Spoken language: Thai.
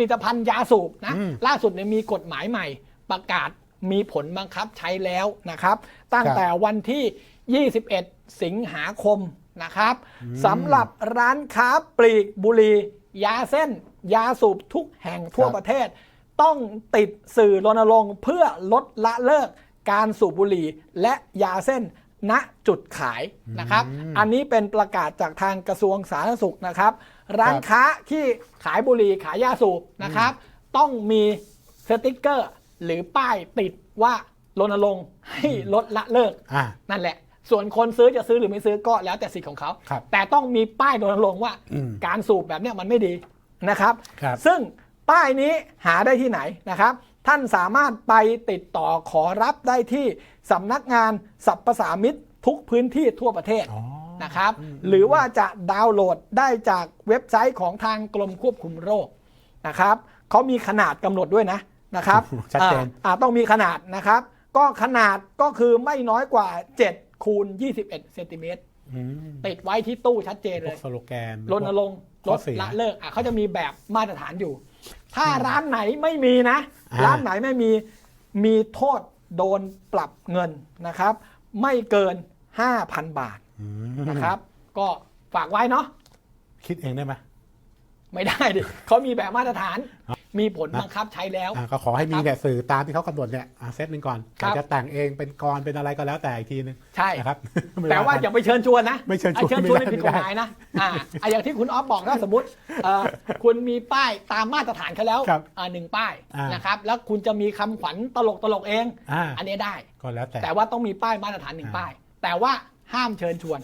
ลิตภัณฑ์ยาสูบนะอืม ล่าสุดเนี่ยมีกฎหมายใหม่ ประกาศมีผลบังคับใช้แล้วนะครับ ตั้งแต่วันที่ 21 สิงหาคมนะครับสำหรับร้านค้าปลีกบุหรี่ยาเส้น ยาสูบทุกแห่งทั่วครับ ประเทศ ต้องติดสื่อรณรงค์เพื่อลดละเลิกการสูบบุหรี่และยาเส้นณจุดขายนะครับ อันนี้เป็นประกาศจากทางกระทรวงสาธารณสุขนะครับ ร้านค้าที่ขายบุหรี่ขายยาสูบนะครับ ต้องมีสติกเกอร์ หรือป้ายติดว่ารณรงค์ให้ลดละเลิก อ่า นั่นแหละ ส่วนคนซื้อจะซื้อหรือไม่ซื้อก็แล้วแต่สิทธิ์ของเขา ครับแต่ต้องมีป้ายรณรงค์ว่าอืมการสูบแบบเนี้ยมันไม่ดีนะครับ ครับ ซึ่งป้ายนี้หาได้ที่ไหนนะครับ ท่านสามารถไปติดต่อขอรับได้ที่สำนักงานสรรพสามิตทุกพื้นที่ทั่วประเทศ อ๋อ นะครับ หรือว่าจะดาวน์โหลดได้จากเว็บไซต์ของทางกรมควบคุมโรคนะครับเขามีขนาดกำหนดด้วยนะนะครับชัดเจนอ่าอ่าต้องมีขนาดนะครับ ก็ขนาดก็คือไม่น้อยกว่า7คูณ21เซนติเมตรอืมติดไว้ที่ตู้ชัดเจนพเลวกยสโลแกนรณรงค์ลข้อดเสียละเลิกอะเขาจะมีแบบมาตรฐานอยู่ ถ้าร้านไหนไม่มีนะอ่าร้านไหนไม่มีมีโทษโดนปรับเงินนะครับ ไม่เกิน 5,000 บาท อืมนะครับ ก็ฝากไว้เนาะคิดเองได้ไหม ไม่ได้ดิเขามีแบบมาตรฐาน มีผลบังคับใช้แล้ว อ่าก็ขอให้มีครับเนี่ยสื่อตามที่เขากำหนดเนี่ยอ่าเซตหนึ่งก่อนครับ แต่จะแต่งเองเป็นกรเป็นอะไรก็แล้วแต่อีกทีนึงใช่ นะครับ ไม่แต่ว่ากันอย่าไปเชิญชวนนะไม่เชิญชวนอะเชิญชวนไม่ในได้ผิดกฎหมายนะอ่าอะอย่างที่คุณออฟบอกถ้าสมมติเอ่อคุณมีป้ายตามมาตรฐานเขาแล้วครับอ่าหนึ่งป้ายอ่าน นะครับ แล้วคุณจะมีคำขวัญตลกตลกๆเอง อ่าอันนี้ได้ ก็แล้วแต่ แต่ว่าต้องมีป้ายมาตรฐานหนึ่งอ่า ป้าย แต่ว่า ห้ามเชิญชวน